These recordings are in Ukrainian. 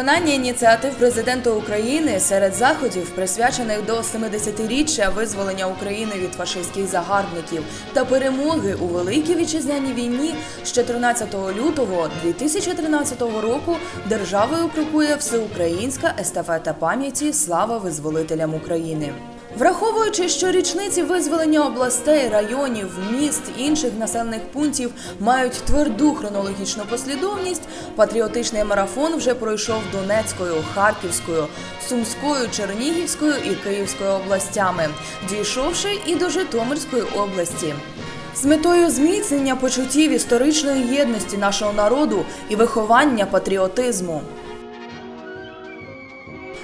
На виконання ініціатив президента України серед заходів, присвячених до 70-річчя визволення України від фашистських загарбників та перемоги у Великій вітчизняній війні з 14 лютого 2013 року державою крокує всеукраїнська естафета пам'яті Слава визволителям України. Враховуючи, що річниці визволення областей, районів, міст інших населених пунктів мають тверду хронологічну послідовність, патріотичний марафон вже пройшов Донецькою, Харківською, Сумською, Чернігівською і Київською областями, дійшовши і до Житомирської області. З метою зміцнення почуттів історичної єдності нашого народу і виховання патріотизму.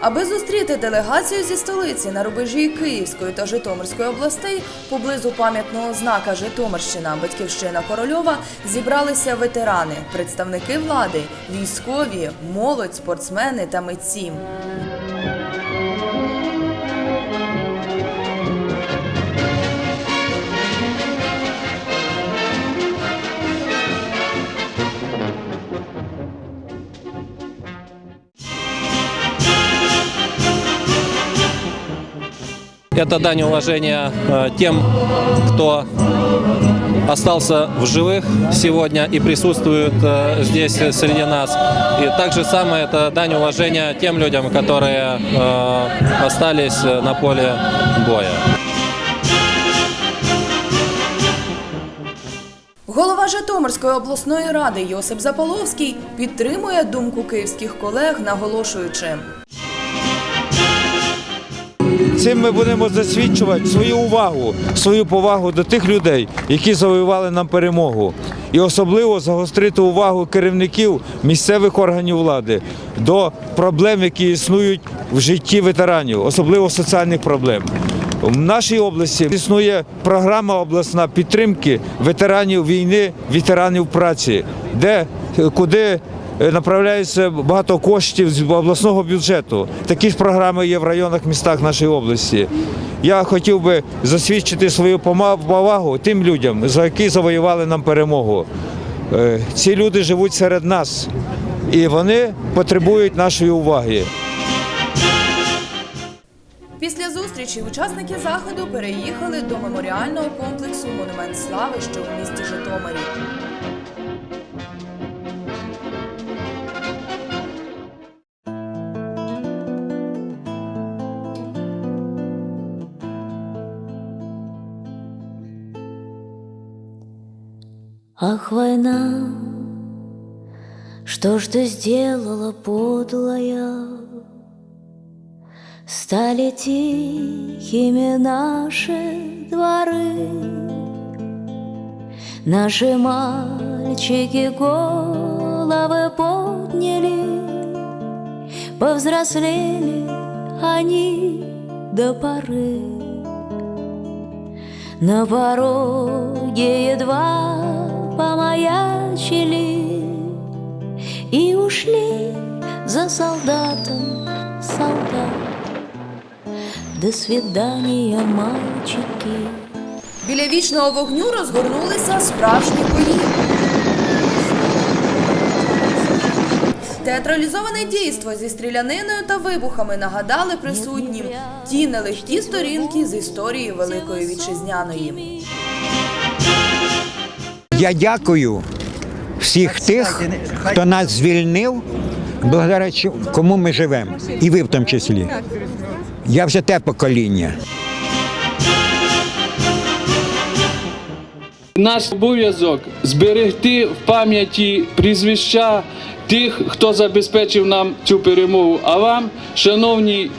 Аби зустріти делегацію зі столиці на рубежі Київської та Житомирської областей поблизу пам'ятного знака Житомирщина, батьківщина Корольова зібралися ветерани, представники влади, військові, молодь, спортсмени та митці. Это дань уважения э, тем, кто остался в живых сегодня и присутствует э, здесь э, среди нас. И также самое это дань уважения тем людям, которые э, остались э, на поле боя. Голова Житомирської обласної ради Йосип Заполовський підтримує думку київських колег, наголошуючи. Цим ми будемо засвідчувати свою увагу, свою повагу до тих людей, які завоювали нам перемогу. І особливо загострити увагу керівників місцевих органів влади до проблем, які існують в житті ветеранів, особливо соціальних проблем. В нашій області існує програма обласна підтримки ветеранів війни, ветеранів праці, де куди направляється багато коштів з обласного бюджету. Такі ж програми є в районах, містах нашої області. Я хотів би засвідчити свою повагу тим людям, за які завоювали нам перемогу. Е, Ці люди живуть серед нас, і вони потребують нашої уваги. Після зустрічі учасники заходу переїхали до меморіального комплексу Монумент Слави, що в місті Житомирі. Ах, война, что ж ты сделала, подлая? Стали тихими наши дворы, Наши мальчики головы подняли, Повзрослели они до поры. На пороге едва помаячили И ушли за солдатом солдат До свидания, мальчики Біля вічного вогню розгорнулися справжні бої. Театралізоване дійство зі стріляниною та вибухами нагадали присутнім ті нелегкі сторінки з історії Великої Вітчизняної. Я дякую всіх тих, хто нас звільнив, благодаря кому ми живемо. І ви в тому числі. Я вже те покоління. Наш обов'язок зберегти в пам'яті прізвища тих, хто забезпечив нам цю перемогу. А вам, шановні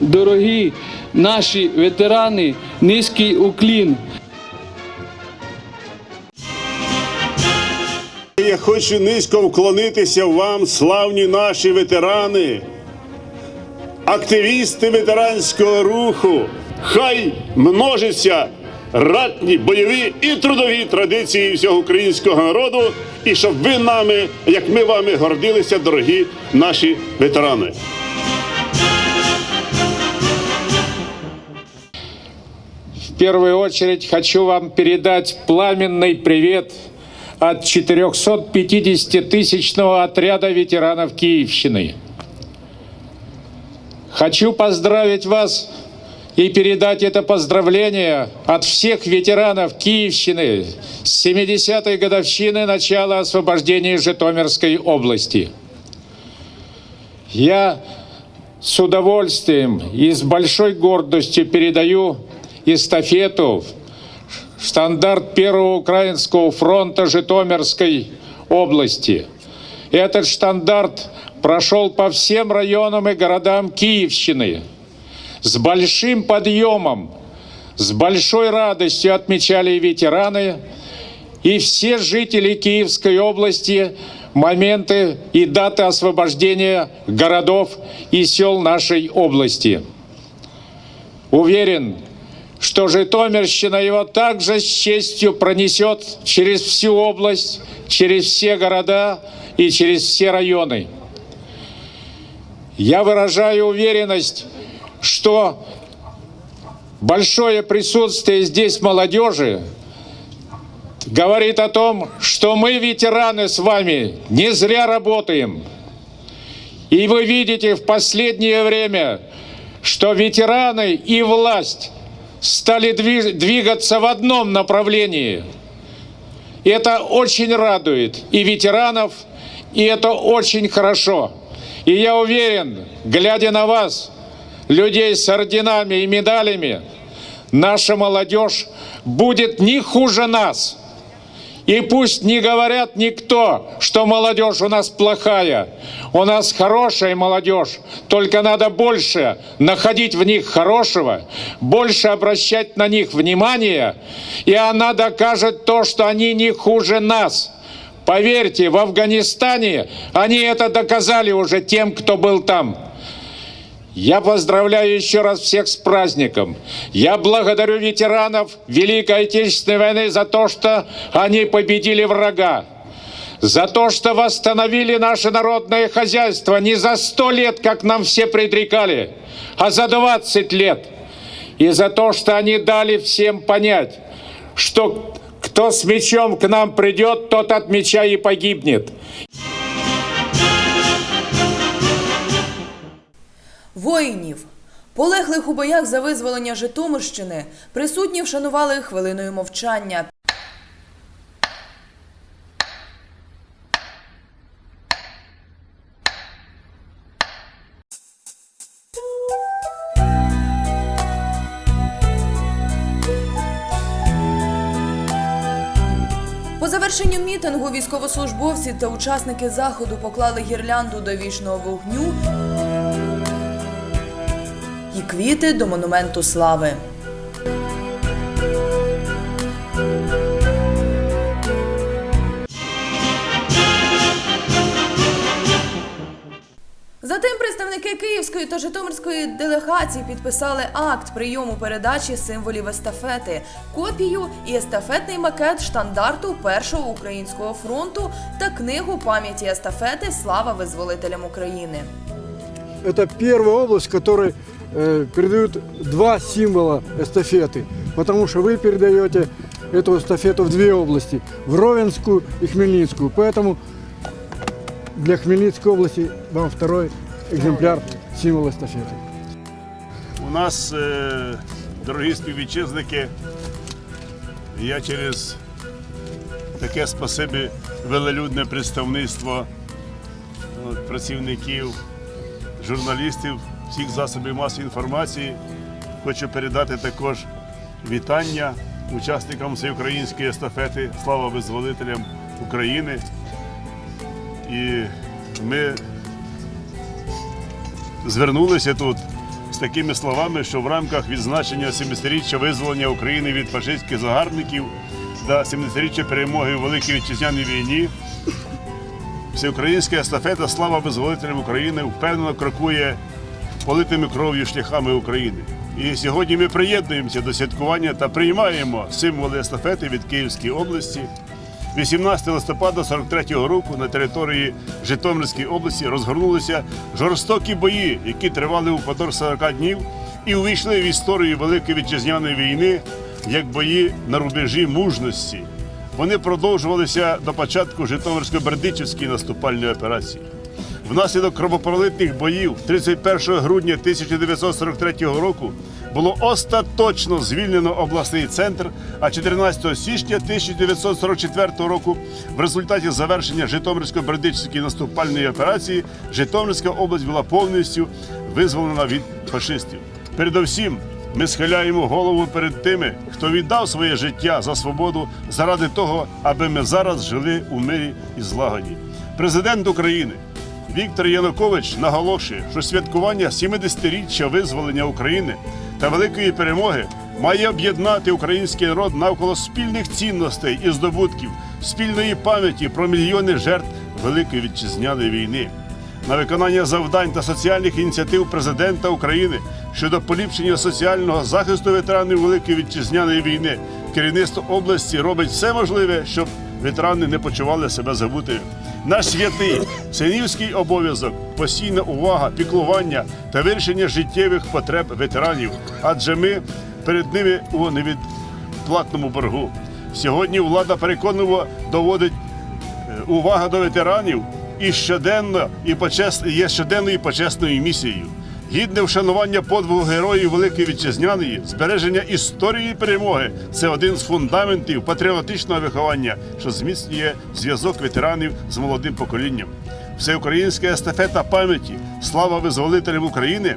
дорогі наші ветерани, низький уклін. Я хочу низько вклонитися вам, славні наші ветерани, активісти ветеранського руху. Хай множаться ратні, бойові і трудові традиції всього українського народу, і щоб ви нами, як ми вами, гордилися, дорогі наші ветерани. В первую очередь хочу вам передать пламенный привет от 450-тысячного отряда ветеранов Киевщины. Хочу поздравить вас и передать это поздравление от всех ветеранов Киевщины с 70-й годовщины начала освобождения Житомирской области. Я с удовольствием и с большой гордостью передаю эстафету штандарт Первого Украинского фронта Житомирской области. Этот штандарт прошел по всем районам и городам Киевщины. С большим подъемом, с большой радостью отмечали и ветераны, и все жители Киевской области моменты и даты освобождения городов и сел нашей области. Уверен, что Житомирщина его также с честью пронесет через всю область, через все города и через все районы. Я выражаю уверенность, что большое присутствие здесь молодежи говорит о том, что мы, ветераны, с вами не зря работаем. И вы видите в последнее время, что ветераны и власть стали дви- двигаться в одном направлении. И это очень радует и ветеранов, и это очень хорошо. И я уверен, глядя на вас, людей с орденами и медалями, наша молодежь будет не хуже нас. И пусть не говорят никто, что молодежь у нас плохая. У нас хорошая молодежь. Только надо больше находить в них хорошего, больше обращать на них внимание, и она докажет то, что они не хуже нас. Поверьте, в Афганистане они это доказали уже тем, кто был там. Я поздравляю еще раз всех с праздником. Я благодарю ветеранов Великой Отечественной войны за то, что они победили врага. За то, что восстановили наше народное хозяйство не за сто лет, как нам все предрекали, а за 20 лет. И за то, что они дали всем понять, что кто с мечом к нам придет, тот от меча и погибнет. Воїнів, полеглих у боях за визволення Житомирщини, присутні вшанували хвилиною мовчання. По завершенню мітингу військовослужбовці та учасники заходу поклали гірлянду до вічного вогню квіти до монументу слави. Затим представники Київської та Житомирської делегації підписали акт прийому передачі символів естафети, копію і естафетний макет штандарту Першого українського фронту та книгу пам'яті естафети Слава визволителям України. это первая область, в передают два символа эстафеты, потому что вы передаете эту эстафету в две области, в Ровенскую и Хмельницкую. Поэтому для Хмельницкой области вам второй экземпляр символа эстафеты. У нас, е, дорогі співвітчизники, я через таке спасибі велелюдне представництво от, працівників, журналістів, всіх засобів масової інформації. Хочу передати також вітання учасникам всеукраїнської естафети Слава визволителям України. І ми звернулися тут з такими словами, що в рамках відзначення 70-річчя визволення України від фашистських загарбників та 70-річчя перемоги у Великій Вітчизняній війні всеукраїнська естафета Слава визволителям України впевнено крокує политими кров'ю шляхами України. І сьогодні ми приєднуємося до святкування та приймаємо символи естафети від Київської області. 18 листопада 43-го року на території Житомирської області розгорнулися жорстокі бої, які тривали упродовж 40 днів і увійшли в історію Великої вітчизняної війни як бої на рубежі мужності. Вони продовжувалися до початку Житомирсько-Бердичівської наступальної операції. Внаслідок кровопролитних боїв 31 грудня 1943 року було остаточно звільнено обласний центр, а 14 січня 1944 року в результаті завершення Житомирсько-Бердичівської наступальної операції Житомирська область була повністю визволена від фашистів. Передовсім ми схиляємо голову перед тими, хто віддав своє життя за свободу заради того, аби ми зараз жили у мирі і злагоді. Президент України Віктор Янукович наголошує, що святкування 70-річчя визволення України та великої перемоги має об'єднати український народ навколо спільних цінностей і здобутків, спільної пам'яті про мільйони жертв Великої вітчизняної війни. На виконання завдань та соціальних ініціатив президента України щодо поліпшення соціального захисту ветеранів Великої вітчизняної війни керівництво області робить все можливе, щоб ветерани не почували себе забутими. Наш святий синівський обов'язок, постійна увага, піклування та вирішення життєвих потреб ветеранів, адже ми перед ними у невідплатному боргу. Сьогодні влада переконливо доводить Е, увага до ветеранів і щоденно і почес... є щоденною і почесною місією. Гідне вшанування подвигу героїв Великої Вітчизняної, збереження історії перемоги це один з фундаментів патріотичного виховання, що зміцнює зв'язок ветеранів з молодим поколінням. Всеукраїнська естафета пам'яті, слава визволителям України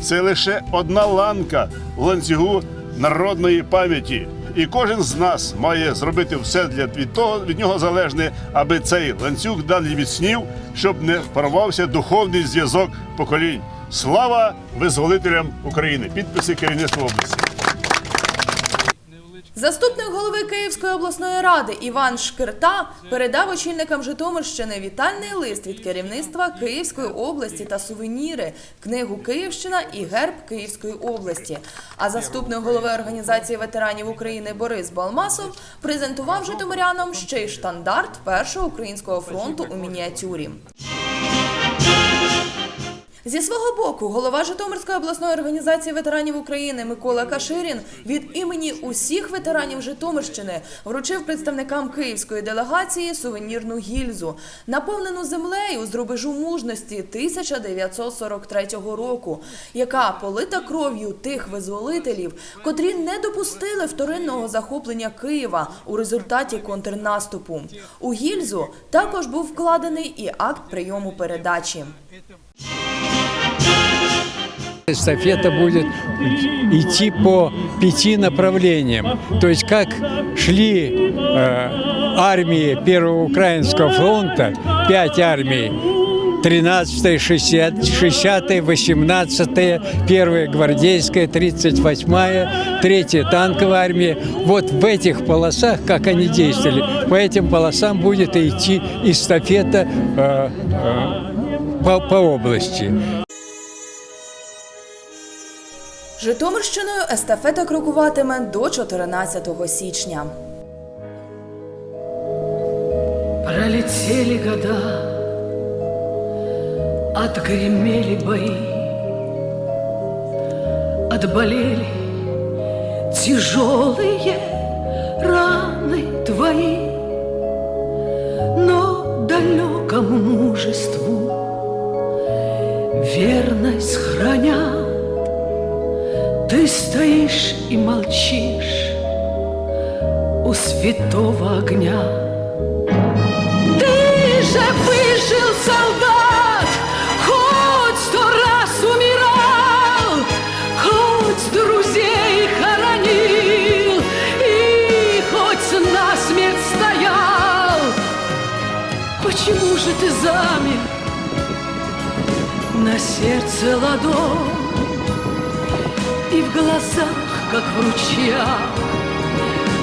це лише одна ланка ланцюгу народної пам'яті. І кожен з нас має зробити все для від того від нього залежне, аби цей ланцюг далі міцнів, щоб не порвався духовний зв'язок поколінь. Слава визволителям України! Підписи керівництва області. Заступник голови Київської обласної ради Іван Шкирта передав очільникам Житомирщини вітальний лист від керівництва Київської області та сувеніри, книгу Київщина і герб Київської області. А заступник голови організації ветеранів України Борис Балмасов презентував житомирянам ще й штандарт першого українського фронту у мініатюрі. Зі свого боку, голова Житомирської обласної організації ветеранів України Микола Каширін від імені усіх ветеранів Житомирщини вручив представникам київської делегації сувенірну гільзу, наповнену землею з рубежу мужності 1943 року, яка полита кров'ю тих визволителів, котрі не допустили вторинного захоплення Києва у результаті контрнаступу. У гільзу також був вкладений і акт прийому передачі. Эстафета будет идти по пяти направлениям. То есть как шли э, армии Первого Украинского фронта, пять армий, 13 60 60 18 1 гвардейская, 38-я, 3 танковая армия. Вот в этих полосах, как они действовали, по этим полосам будет идти эстафета э, э, по, по области. Житомирщиною естафета крокуватиме до 14 січня. Пролетели года, отгремели бои, отболели тяжелые раны твои, но далекому мужеству верность храня, ты Стоишь и молчишь у святого огня. Ты же выжил, солдат, хоть сто раз умирал, хоть друзей хоронил и хоть насмерть стоял. Почему же ты замер на сердце ладонь и в глазах, как в ручьях,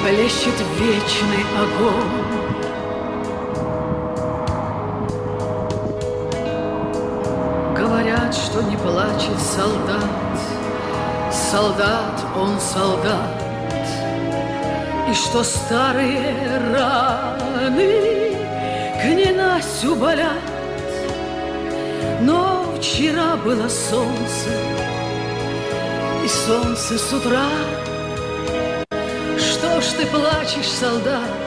плещет вечный огонь? Говорят, что не плачет солдат, солдат он солдат, и что старые раны к ненастью болят. Но вчера было солнце, и солнце с утра. Что ж ты плачешь, солдат?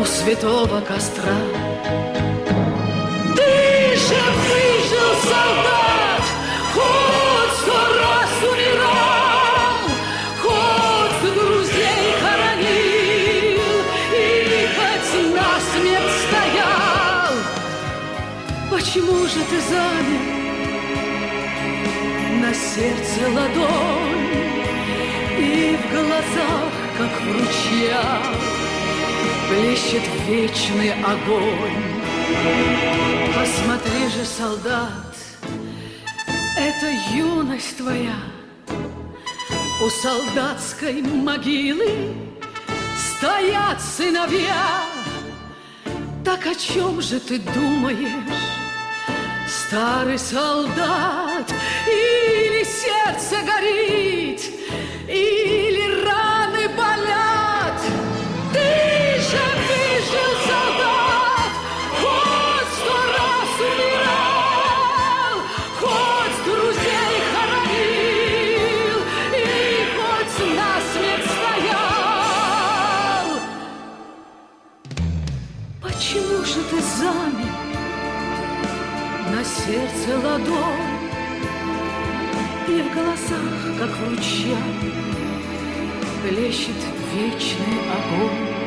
у святого костра. Ты же выжил, солдат, хоть сто раз умирал, хоть друзей хоронил и хоть насмерть стоял. Почему же ты замер на сердце ладонь и в глазах, как в ручьях, плещет вечный огонь? Посмотри же, солдат, это юность твоя. У солдатской могилы стоят сыновья. Так о чем же ты думаешь, старый солдат? Или сердце горит, или раны болят? Ты же выжил, солдат, хоть сто раз умирал, хоть друзей хоронил и хоть насмерть стоял. Почему же ты замер на сердце ладонь и в голосах, как в ручьях, плещет вечный огонь?